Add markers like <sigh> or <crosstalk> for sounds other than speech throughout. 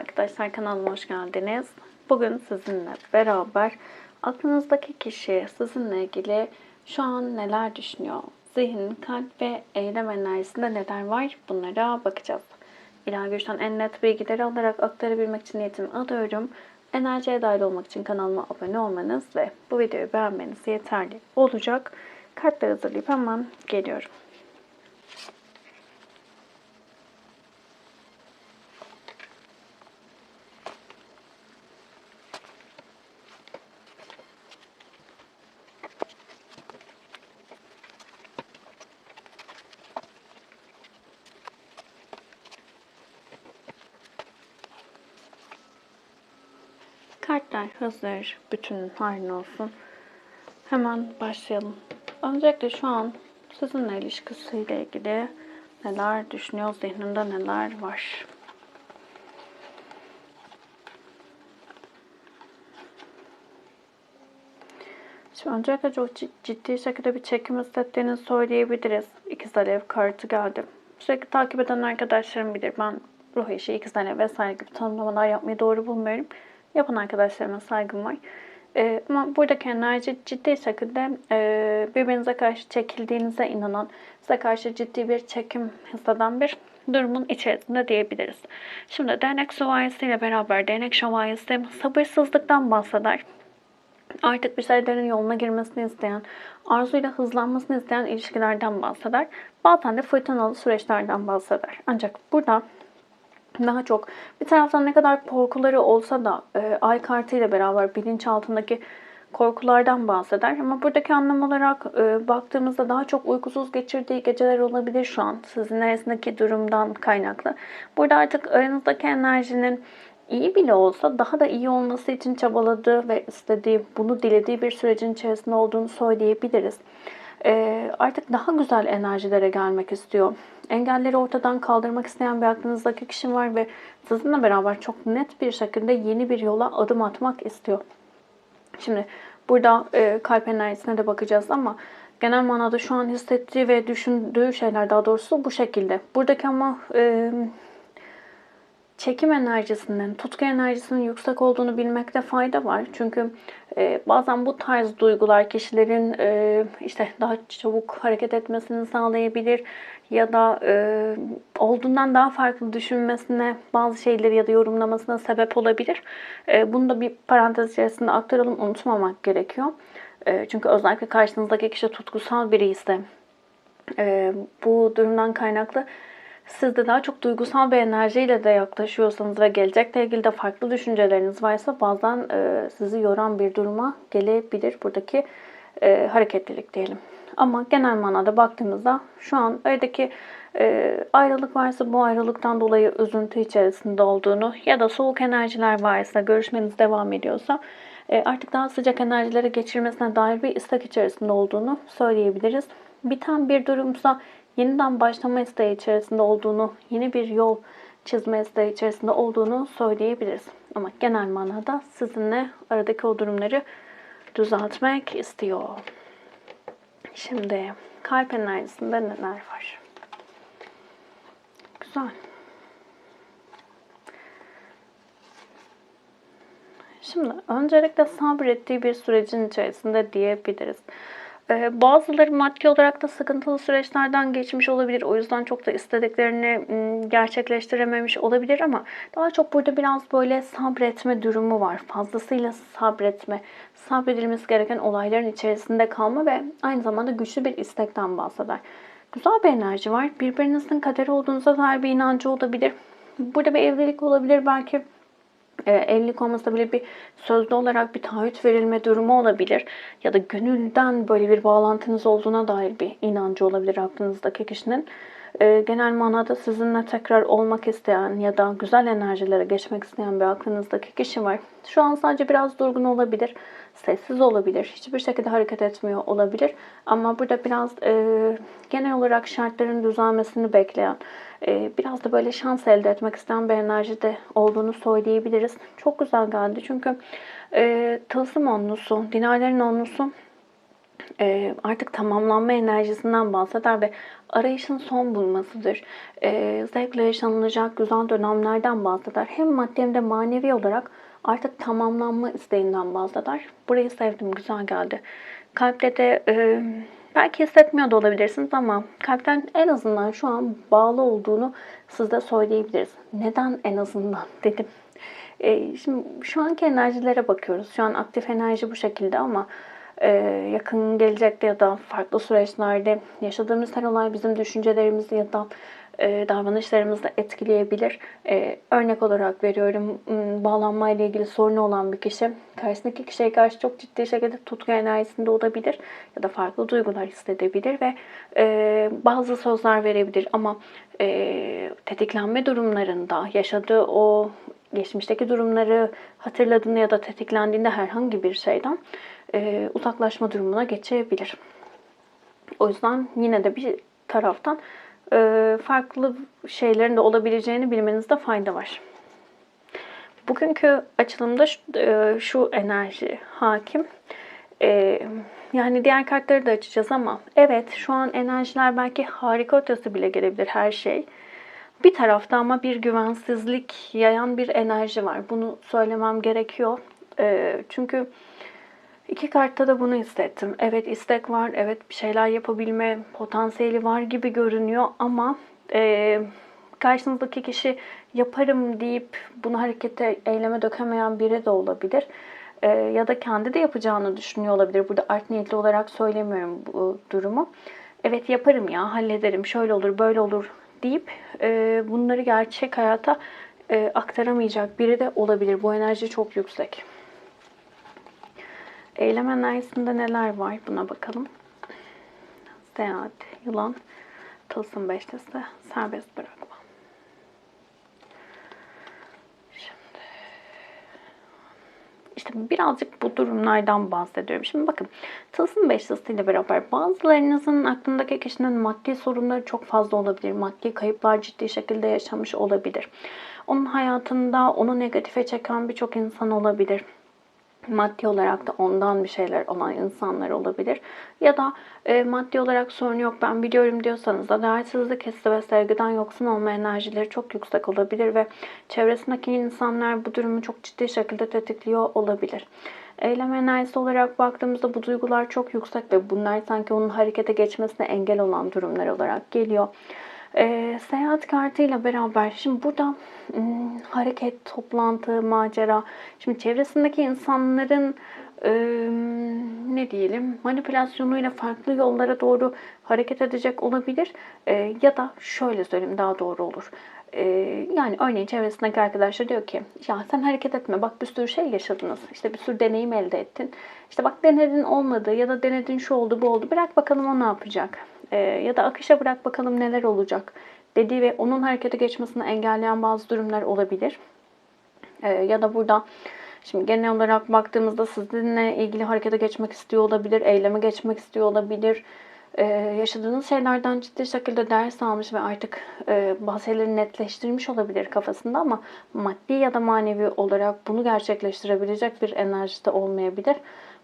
arkadaşlar kanalıma hoş geldiniz. Bugün sizinle beraber aklınızdaki kişi sizinle ilgili şu an neler düşünüyor? Zihin, kalp ve eylem enerjisinde neler var? Bunlara bakacağız. İlahi Güç'ten en net bilgileri alarak aktarabilmek için niyetimi alıyorum. Enerjiye dahil olmak için kanalıma abone olmanız ve bu videoyu beğenmeniz yeterli olacak. Kartları hazırlayıp hemen geliyorum. Kartlar hazır. Bütün haline olsun. Hemen başlayalım. Öncelikle şu an sizinle ilişkisiyle ilgili neler düşünüyor, zihninde neler var? Şimdi öncelikle çok cid- ciddi şekilde bir çekim hissettiğini söyleyebiliriz. İkiz Alev kartı geldi. Sürekli takip eden arkadaşlarım bilir. Ben ruh eşi, ikiz alev vesaire gibi tanımlamalar yapmayı doğru bulmuyorum. Yapan arkadaşlarıma saygım var. Ee, ama buradaki enerji ciddi şekilde e, birbirinize karşı çekildiğinize inanan, size karşı ciddi bir çekim hisseden bir durumun içerisinde diyebiliriz. Şimdi değnek şövalyesi ile beraber değnek şövalyesi sabırsızlıktan bahseder artık bir şeylerin yoluna girmesini isteyen, arzuyla hızlanmasını isteyen ilişkilerden bahseder. Bazen de fırtınalı süreçlerden bahseder. Ancak burada daha çok bir taraftan ne kadar korkuları olsa da e, ay kartı ile beraber bilinçaltındaki korkulardan bahseder. Ama buradaki anlam olarak e, baktığımızda daha çok uykusuz geçirdiği geceler olabilir şu an sizin arasındaki durumdan kaynaklı. Burada artık aranızdaki enerjinin iyi bile olsa daha da iyi olması için çabaladığı ve istediği, bunu dilediği bir sürecin içerisinde olduğunu söyleyebiliriz. Ee, artık daha güzel enerjilere gelmek istiyor. Engelleri ortadan kaldırmak isteyen bir aklınızdaki kişi var ve sizinle beraber çok net bir şekilde yeni bir yola adım atmak istiyor. Şimdi burada e, kalp enerjisine de bakacağız ama genel manada şu an hissettiği ve düşündüğü şeyler daha doğrusu bu şekilde. Buradaki ama e, çekim enerjisinin, tutku enerjisinin yüksek olduğunu bilmekte fayda var. Çünkü e, bazen bu tarz duygular kişilerin e, işte daha çabuk hareket etmesini sağlayabilir ya da e, olduğundan daha farklı düşünmesine bazı şeyleri ya da yorumlamasına sebep olabilir. E, bunu da bir parantez içerisinde aktaralım, unutmamak gerekiyor. E, çünkü özellikle karşınızdaki kişi tutkusal biri ise e, bu durumdan kaynaklı siz de daha çok duygusal bir enerjiyle de yaklaşıyorsanız ve gelecekle ilgili de farklı düşünceleriniz varsa bazen e, sizi yoran bir duruma gelebilir buradaki e, hareketlilik diyelim. Ama genel manada baktığımızda şu an aradaki e, ayrılık varsa bu ayrılıktan dolayı üzüntü içerisinde olduğunu ya da soğuk enerjiler varsa görüşmeniz devam ediyorsa e, artık daha sıcak enerjilere geçirmesine dair bir istek içerisinde olduğunu söyleyebiliriz. Biten bir durumsa yeniden başlama isteği içerisinde olduğunu, yeni bir yol çizme isteği içerisinde olduğunu söyleyebiliriz. Ama genel manada sizinle aradaki o durumları düzeltmek istiyor. Şimdi kalp enerjisinde neler var? Güzel. Şimdi öncelikle sabrettiği bir sürecin içerisinde diyebiliriz. Ee, bazıları maddi olarak da sıkıntılı süreçlerden geçmiş olabilir. O yüzden çok da istediklerini gerçekleştirememiş olabilir ama daha çok burada biraz böyle sabretme durumu var. Fazlasıyla sabretme, sabredilmesi gereken olayların içerisinde kalma ve aynı zamanda güçlü bir istekten bahseder. Güzel bir enerji var. Birbirinizin kaderi olduğunuza dair bir inancı olabilir. Burada bir evlilik olabilir belki e, evlilik olmasa bile bir sözlü olarak bir taahhüt verilme durumu olabilir. Ya da gönülden böyle bir bağlantınız olduğuna dair bir inancı olabilir aklınızdaki kişinin. E, genel manada sizinle tekrar olmak isteyen ya da güzel enerjilere geçmek isteyen bir aklınızdaki kişi var. Şu an sadece biraz durgun olabilir, sessiz olabilir, hiçbir şekilde hareket etmiyor olabilir. Ama burada biraz e, genel olarak şartların düzelmesini bekleyen, e, biraz da böyle şans elde etmek isteyen bir enerjide olduğunu söyleyebiliriz. Çok güzel geldi çünkü e, tılsım onlusu, dinarların onlusu e, artık tamamlanma enerjisinden bahseder ve arayışın son bulmasıdır. E, zevkle yaşanılacak güzel dönemlerden bahseder. Hem maddi hem de manevi olarak artık tamamlanma isteğinden bahseder. Burayı sevdim, güzel geldi. Kalpte de e, belki hissetmiyor da olabilirsiniz ama kalpten en azından şu an bağlı olduğunu siz de söyleyebiliriz. Neden en azından <laughs> dedim. E, şimdi şu anki enerjilere bakıyoruz. Şu an aktif enerji bu şekilde ama yakın gelecekte ya da farklı süreçlerde yaşadığımız her olay bizim düşüncelerimizi ya da e, davranışlarımızı da etkileyebilir. E, örnek olarak veriyorum m, bağlanmayla ilgili sorunu olan bir kişi karşısındaki kişiye karşı çok ciddi şekilde tutku enerjisinde olabilir ya da farklı duygular hissedebilir ve e, bazı sözler verebilir ama e, tetiklenme durumlarında yaşadığı o geçmişteki durumları hatırladığında ya da tetiklendiğinde herhangi bir şeyden e, uzaklaşma durumuna geçebilir. O yüzden yine de bir taraftan e, farklı şeylerin de olabileceğini bilmenizde fayda var. Bugünkü açılımda şu, e, şu enerji hakim. E, yani diğer kartları da açacağız ama evet şu an enerjiler belki harika ötesi bile gelebilir her şey. Bir tarafta ama bir güvensizlik yayan bir enerji var. Bunu söylemem gerekiyor. E, çünkü iki kartta da bunu hissettim. Evet istek var, evet bir şeyler yapabilme potansiyeli var gibi görünüyor ama e, karşınızdaki kişi yaparım deyip bunu harekete, eyleme dökemeyen biri de olabilir. E, ya da kendi de yapacağını düşünüyor olabilir. Burada art niyetli olarak söylemiyorum bu durumu. Evet yaparım ya, hallederim, şöyle olur, böyle olur deyip e, bunları gerçek hayata e, aktaramayacak biri de olabilir. Bu enerji çok yüksek. Eylem enerjisinde neler var buna bakalım. Seyahat, yılan, tılsım beşlisi, serbest bırakma. Şimdi işte birazcık bu durumlardan bahsediyorum. Şimdi bakın tılsım beşlisiyle beraber bazılarınızın aklındaki kişinin maddi sorunları çok fazla olabilir. Maddi kayıplar ciddi şekilde yaşamış olabilir. Onun hayatında onu negatife çeken birçok insan olabilir maddi olarak da ondan bir şeyler olan insanlar olabilir. Ya da e, maddi olarak sorun yok ben biliyorum diyorsanız da değersizlik hissi ve sevgiden yoksun olma enerjileri çok yüksek olabilir ve çevresindeki insanlar bu durumu çok ciddi şekilde tetikliyor olabilir. Eylem enerjisi olarak baktığımızda bu duygular çok yüksek ve bunlar sanki onun harekete geçmesine engel olan durumlar olarak geliyor. E, seyahat kartıyla beraber şimdi burada hmm, hareket, toplantı, macera. Şimdi çevresindeki insanların e, ne diyelim manipülasyonuyla farklı yollara doğru hareket edecek olabilir. E, ya da şöyle söyleyeyim daha doğru olur. E, yani örneğin çevresindeki arkadaşlar diyor ki ya sen hareket etme bak bir sürü şey yaşadınız. İşte bir sürü deneyim elde ettin. İşte bak denedin olmadı ya da denedin şu oldu bu oldu. Bırak bakalım o ne yapacak e, ya da akışa bırak bakalım neler olacak dediği ve onun harekete geçmesini engelleyen bazı durumlar olabilir. E, ya da burada şimdi genel olarak baktığımızda sizinle ilgili harekete geçmek istiyor olabilir, eyleme geçmek istiyor olabilir. Ee, yaşadığınız şeylerden ciddi şekilde ders almış ve artık e, bazı şeyleri netleştirmiş olabilir kafasında ama maddi ya da manevi olarak bunu gerçekleştirebilecek bir enerjide olmayabilir.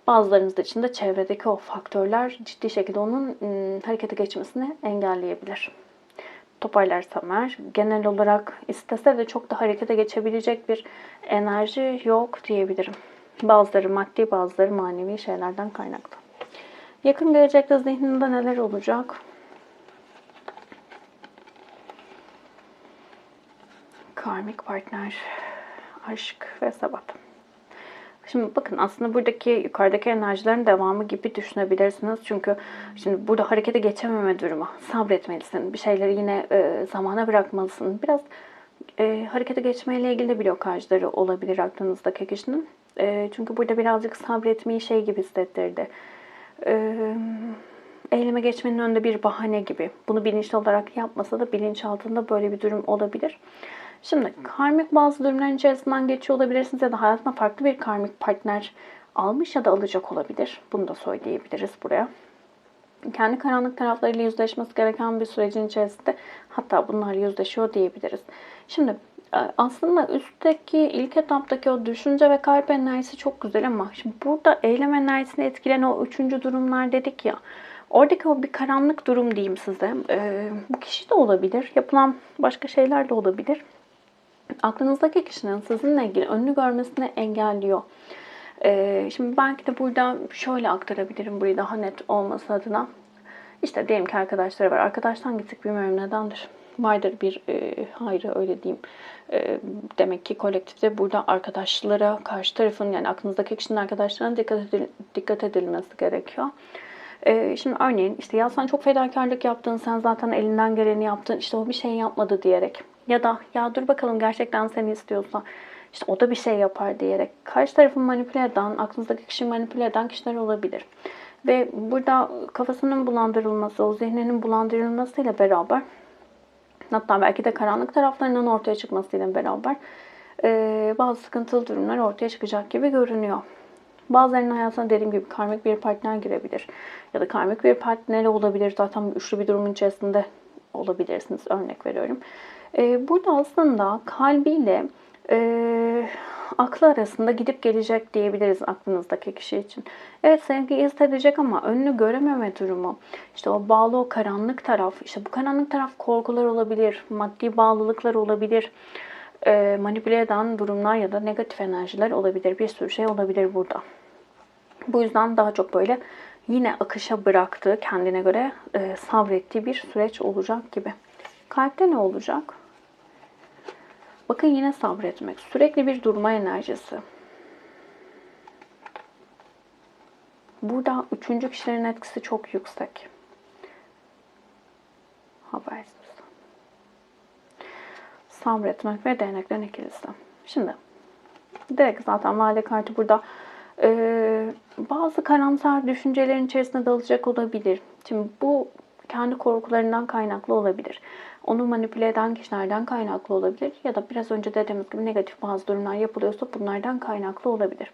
Bazılarınız için de çevredeki o faktörler ciddi şekilde onun ım, harekete geçmesini engelleyebilir. Toparlarsam eğer genel olarak istese de çok da harekete geçebilecek bir enerji yok diyebilirim. Bazıları maddi bazıları manevi şeylerden kaynaklı. Yakın gelecekte zihninde neler olacak? Karmik partner, aşk ve sabat. Şimdi bakın aslında buradaki yukarıdaki enerjilerin devamı gibi düşünebilirsiniz. Çünkü şimdi burada harekete geçememe durumu. <laughs> Sabretmelisin. Bir şeyleri yine e, zamana bırakmalısın. Biraz e, harekete geçmeyle ilgili de blokajları olabilir aklınızdaki kişinin. E, çünkü burada birazcık sabretmeyi şey gibi hissettirdi. E, eyleme geçmenin önünde bir bahane gibi. Bunu bilinçli olarak yapmasa da bilinçaltında böyle bir durum olabilir. Şimdi karmik bazı durumların içerisinden geçiyor olabilirsiniz ya da hayatına farklı bir karmik partner almış ya da alacak olabilir. Bunu da söyleyebiliriz buraya. kendi karanlık taraflarıyla yüzleşmesi gereken bir sürecin içerisinde hatta bunlarla yüzleşiyor diyebiliriz. Şimdi e, aslında üstteki ilk etaptaki o düşünce ve kalp enerjisi çok güzel ama şimdi burada eylem enerjisini etkileyen o üçüncü durumlar dedik ya. Oradaki o bir karanlık durum diyeyim size. E, bu kişi de olabilir. Yapılan başka şeyler de olabilir. Aklınızdaki kişinin sizinle ilgili önünü görmesini engelliyor. E, şimdi belki de burada şöyle aktarabilirim burayı daha net olması adına. İşte diyelim ki arkadaşları var. Arkadaştan gittik bilmiyorum nedendir. Vardır bir e, hayrı öyle diyeyim. E, demek ki kolektifte burada arkadaşlara karşı tarafın yani aklınızdaki kişinin arkadaşlarına dikkat, edil, dikkat edilmesi gerekiyor. E, şimdi örneğin işte ya sen çok fedakarlık yaptın, sen zaten elinden geleni yaptın, işte o bir şey yapmadı diyerek. Ya da ya dur bakalım gerçekten seni istiyorsa işte o da bir şey yapar diyerek. Karşı tarafı manipüle eden, aklınızdaki kişiyi manipüle eden kişiler olabilir. Ve burada kafasının bulandırılması, o zihninin bulandırılmasıyla beraber hatta belki de karanlık taraflarının ortaya çıkmasıyla beraber bazı sıkıntılı durumlar ortaya çıkacak gibi görünüyor. Bazılarının hayatına dediğim gibi karmik bir partner girebilir. Ya da karmik bir partneri olabilir. Zaten üçlü bir durumun içerisinde olabilirsiniz. Örnek veriyorum. E, burada aslında kalbiyle e, aklı arasında gidip gelecek diyebiliriz aklınızdaki kişi için. Evet sevgi hissedecek ama önünü görememe durumu, işte o bağlı o karanlık taraf, işte bu karanlık taraf korkular olabilir, maddi bağlılıklar olabilir, e, manipüle eden durumlar ya da negatif enerjiler olabilir, bir sürü şey olabilir burada. Bu yüzden daha çok böyle yine akışa bıraktığı, kendine göre e, sabrettiği bir süreç olacak gibi. Kalpte ne olacak? Bakın yine sabretmek. Sürekli bir durma enerjisi. Burada üçüncü kişilerin etkisi çok yüksek. Habersiz. Sabretmek ve değneklerin ikilisi. Şimdi direkt zaten valide kartı burada ee, bazı karamsar düşüncelerin içerisine dalacak olabilir. Şimdi bu kendi korkularından kaynaklı olabilir. Onu manipüle eden kişilerden kaynaklı olabilir ya da biraz önce dediğimiz gibi negatif bazı durumlar yapılıyorsa bunlardan kaynaklı olabilir.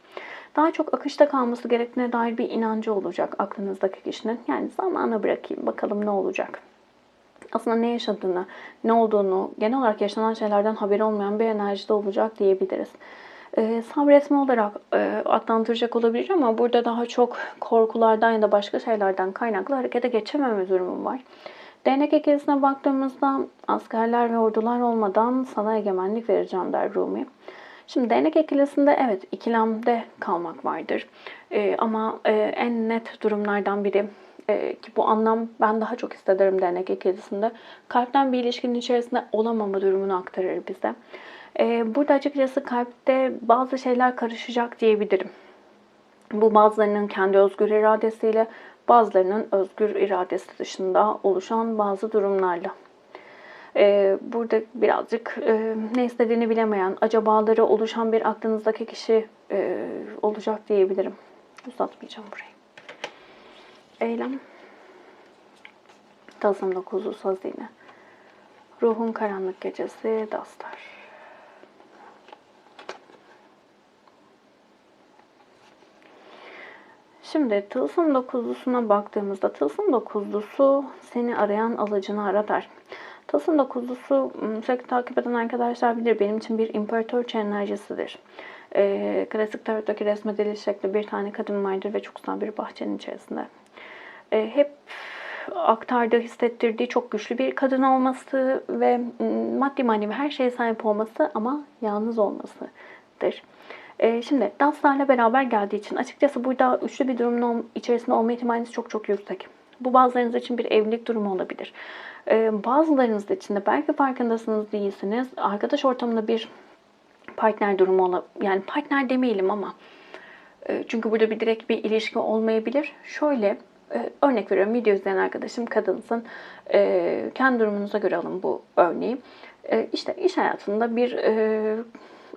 Daha çok akışta kalması gerektiğine dair bir inancı olacak aklınızdaki kişinin. Yani zamana bırakayım bakalım ne olacak. Aslında ne yaşadığını, ne olduğunu, genel olarak yaşanan şeylerden haberi olmayan bir enerjide olacak diyebiliriz. Ee, sabretme olarak e, adlandıracak olabilir ama burada daha çok korkulardan ya da başka şeylerden kaynaklı harekete geçememe durumu var. Değnek ikilisine baktığımızda askerler ve ordular olmadan sana egemenlik vereceğim der Rumi. Şimdi değnek ikilisinde evet ikilemde kalmak vardır. Ee, ama e, en net durumlardan biri e, ki bu anlam ben daha çok hissederim değnek ikilisinde. Kalpten bir ilişkinin içerisinde olamama durumunu aktarır bize. E, burada açıkçası kalpte bazı şeyler karışacak diyebilirim. Bu bazılarının kendi özgür iradesiyle, bazılarının özgür iradesi dışında oluşan bazı durumlarla. Ee, burada birazcık e, ne istediğini bilemeyen, acabaları oluşan bir aklınızdaki kişi e, olacak diyebilirim. Uzatmayacağım burayı. Eylem. Tılsım 9'u söz yine. Ruhun karanlık gecesi, Dastar. Şimdi tılsım dokuzlusuna baktığımızda tılsım dokuzlusu seni arayan alıcını arar. Tılsım dokuzlusu sürekli takip eden arkadaşlar bilir benim için bir imparator enerjisidir. E, klasik tarottaki resmedilmiş şekli bir tane kadın vardır ve çok güzel bir bahçenin içerisinde. E, hep aktardığı, hissettirdiği çok güçlü bir kadın olması ve maddi manevi her şeye sahip olması ama yalnız olmasıdır. Ee, şimdi danslarla beraber geldiği için açıkçası burada üçlü bir durumun içerisinde olma ihtimaliniz çok çok yüksek. Bu bazılarınız için bir evlilik durumu olabilir. Ee, bazılarınız için de belki farkındasınız değilsiniz. Arkadaş ortamında bir partner durumu olabilir. Yani partner demeyelim ama e, çünkü burada bir direkt bir ilişki olmayabilir. Şöyle e, örnek veriyorum video izleyen arkadaşım kadınsın. E, kendi durumunuza göre alın bu örneği. İşte iş hayatında bir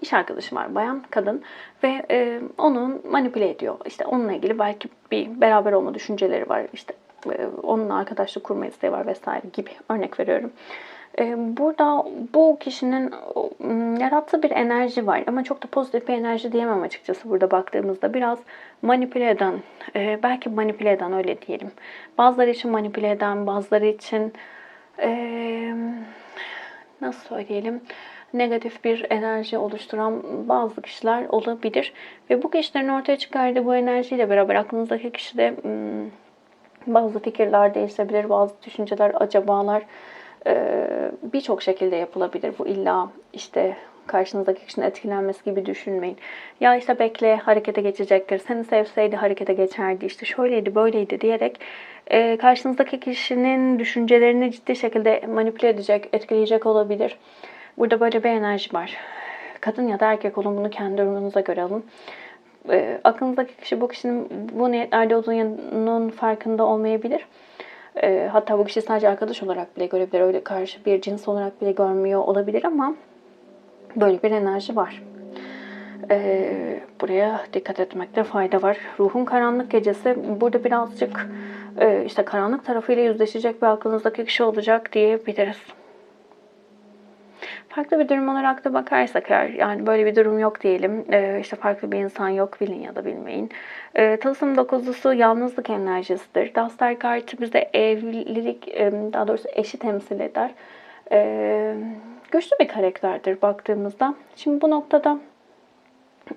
iş arkadaşı var bayan, kadın ve e, onun manipüle ediyor. İşte onunla ilgili belki bir beraber olma düşünceleri var. İşte e, onunla arkadaşlık kurma isteği var vesaire gibi örnek veriyorum. Ee, Burada bu kişinin yarattığı bir enerji var ama çok da pozitif bir enerji diyemem açıkçası burada baktığımızda. Biraz manipüle eden, e, belki manipüle eden öyle diyelim. Bazıları için manipüle eden, bazıları için e, nasıl söyleyelim negatif bir enerji oluşturan bazı kişiler olabilir. Ve bu kişilerin ortaya çıkardığı bu enerjiyle beraber aklınızdaki kişi de m, bazı fikirler değişebilir, bazı düşünceler, acabalar e, birçok şekilde yapılabilir. Bu illa işte karşınızdaki kişinin etkilenmesi gibi düşünmeyin. Ya işte bekle harekete geçecektir. Seni sevseydi harekete geçerdi. İşte şöyleydi böyleydi diyerek e, karşınızdaki kişinin düşüncelerini ciddi şekilde manipüle edecek, etkileyecek olabilir. Burada böyle bir enerji var. Kadın ya da erkek olun bunu kendi yorumunuza göre alın. E, aklınızdaki kişi bu kişinin bu niyetlerde olduğunun farkında olmayabilir. E, hatta bu kişi sadece arkadaş olarak bile görebilir. Öyle karşı bir cins olarak bile görmüyor olabilir ama böyle bir enerji var. E, buraya dikkat etmekte fayda var. Ruhun karanlık gecesi burada birazcık e, işte karanlık tarafıyla yüzleşecek bir aklınızdaki kişi olacak diyebiliriz. Farklı bir durum olarak da bakarsak eğer yani böyle bir durum yok diyelim. Ee, işte farklı bir insan yok bilin ya da bilmeyin. Ee, Tılsım dokuzlusu yalnızlık enerjisidir. Dastar kartı bize evlilik e, daha doğrusu eşi temsil eder. Ee, güçlü bir karakterdir baktığımızda. Şimdi bu noktada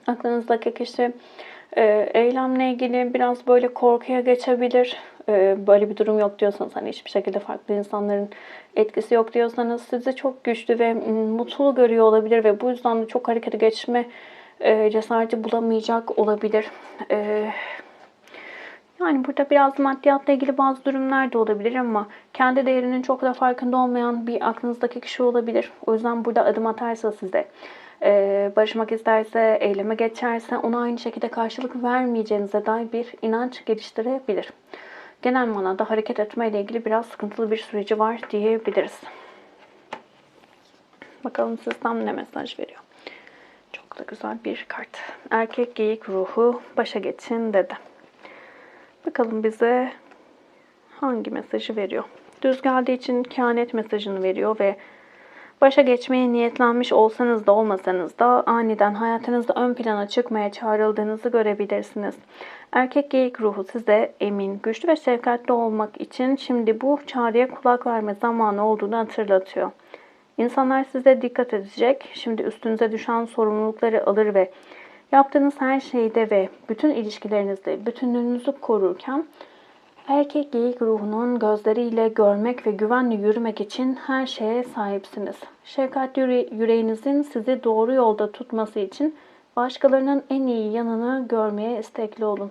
aklınızdaki kişi e, eylemle ilgili biraz böyle korkuya geçebilir. E, böyle bir durum yok diyorsanız hani hiçbir şekilde farklı insanların etkisi yok diyorsanız sizi çok güçlü ve mutlu görüyor olabilir ve bu yüzden de çok harekete geçme e, cesareti bulamayacak olabilir. E, yani burada biraz maddiyatla ilgili bazı durumlar da olabilir ama kendi değerinin çok da farkında olmayan bir aklınızdaki kişi olabilir. O yüzden burada adım atarsa size, barışmak isterse, eyleme geçerse ona aynı şekilde karşılık vermeyeceğinize dair bir inanç geliştirebilir. Genel manada hareket etme ile ilgili biraz sıkıntılı bir süreci var diyebiliriz. Bakalım sistem ne mesaj veriyor. Çok da güzel bir kart. Erkek geyik ruhu başa geçin dedi. Bakalım bize hangi mesajı veriyor. Düz geldiği için kehanet mesajını veriyor ve başa geçmeye niyetlenmiş olsanız da olmasanız da aniden hayatınızda ön plana çıkmaya çağrıldığınızı görebilirsiniz. Erkek geyik ruhu size emin, güçlü ve şefkatli olmak için şimdi bu çağrıya kulak verme zamanı olduğunu hatırlatıyor. İnsanlar size dikkat edecek, şimdi üstünüze düşen sorumlulukları alır ve yaptığınız her şeyde ve bütün ilişkilerinizde bütünlüğünüzü korurken erkek geyik ruhunun gözleriyle görmek ve güvenle yürümek için her şeye sahipsiniz. Şefkatli yüre- yüreğinizin sizi doğru yolda tutması için başkalarının en iyi yanını görmeye istekli olun.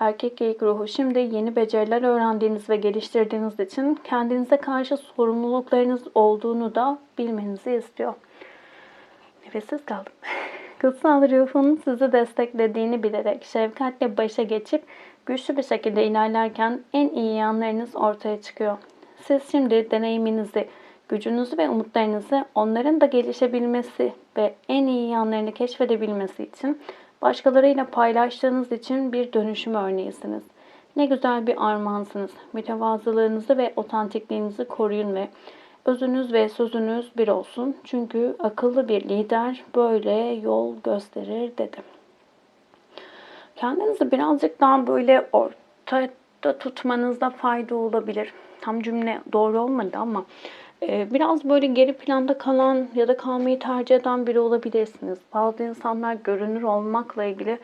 Erkek geyik ruhu şimdi yeni beceriler öğrendiğiniz ve geliştirdiğiniz için kendinize karşı sorumluluklarınız olduğunu da bilmenizi istiyor. Nefessiz kaldım. <laughs> Kutsal ruhun sizi desteklediğini bilerek şefkatle başa geçip güçlü bir şekilde ilerlerken en iyi yanlarınız ortaya çıkıyor. Siz şimdi deneyiminizi, gücünüzü ve umutlarınızı onların da gelişebilmesi ve en iyi yanlarını keşfedebilmesi için başkalarıyla paylaştığınız için bir dönüşüm örneğisiniz. Ne güzel bir armağansınız. Mütevazılığınızı ve otantikliğinizi koruyun ve özünüz ve sözünüz bir olsun. Çünkü akıllı bir lider böyle yol gösterir dedi. Kendinizi birazcık daha böyle ortada tutmanızda fayda olabilir. Tam cümle doğru olmadı ama e, biraz böyle geri planda kalan ya da kalmayı tercih eden biri olabilirsiniz. Bazı insanlar görünür olmakla ilgili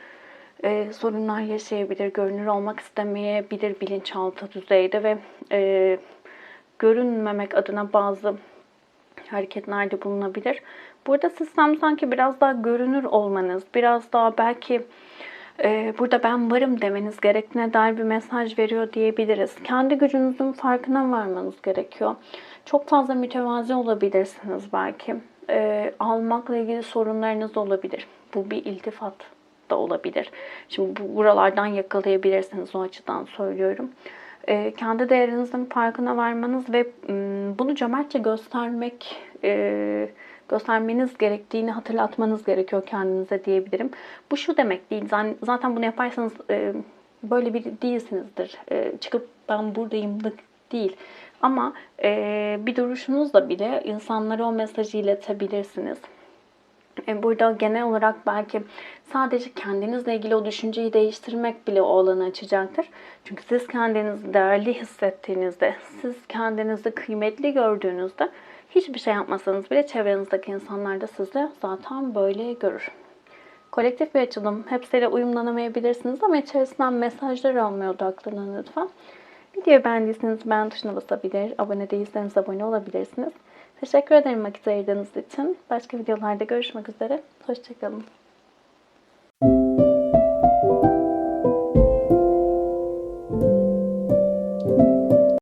e, sorunlar yaşayabilir, görünür olmak istemeyebilir bilinçaltı düzeyde ve e, görünmemek adına bazı hareketlerde bulunabilir. Burada sistem sanki biraz daha görünür olmanız, biraz daha belki burada ben varım demeniz gerektiğine dair bir mesaj veriyor diyebiliriz. Kendi gücünüzün farkına varmanız gerekiyor. Çok fazla mütevazi olabilirsiniz belki. E, almakla ilgili sorunlarınız olabilir. Bu bir iltifat da olabilir. Şimdi bu buralardan yakalayabilirsiniz o açıdan söylüyorum. E, kendi değerinizin farkına varmanız ve m, bunu cömertçe göstermek e, göstermeniz gerektiğini hatırlatmanız gerekiyor kendinize diyebilirim. Bu şu demek değil. Zaten bunu yaparsanız e, böyle bir değilsinizdir. E, çıkıp ben buradayımlık değil. Ama e, bir duruşunuzla bile insanlara o mesajı iletebilirsiniz. Burada genel olarak belki sadece kendinizle ilgili o düşünceyi değiştirmek bile o alanı açacaktır. Çünkü siz kendinizi değerli hissettiğinizde, siz kendinizi kıymetli gördüğünüzde hiçbir şey yapmasanız bile çevrenizdeki insanlar da sizi zaten böyle görür. Kolektif bir açılım. Hepsiyle uyumlanamayabilirsiniz ama içerisinden mesajlar almaya odaklanın lütfen. Videoyu beğendiyseniz beğen tuşuna basabilir, abone değilseniz abone olabilirsiniz. Teşekkür ederim vakit ayırdığınız için. Başka videolarda görüşmek üzere. Hoşçakalın.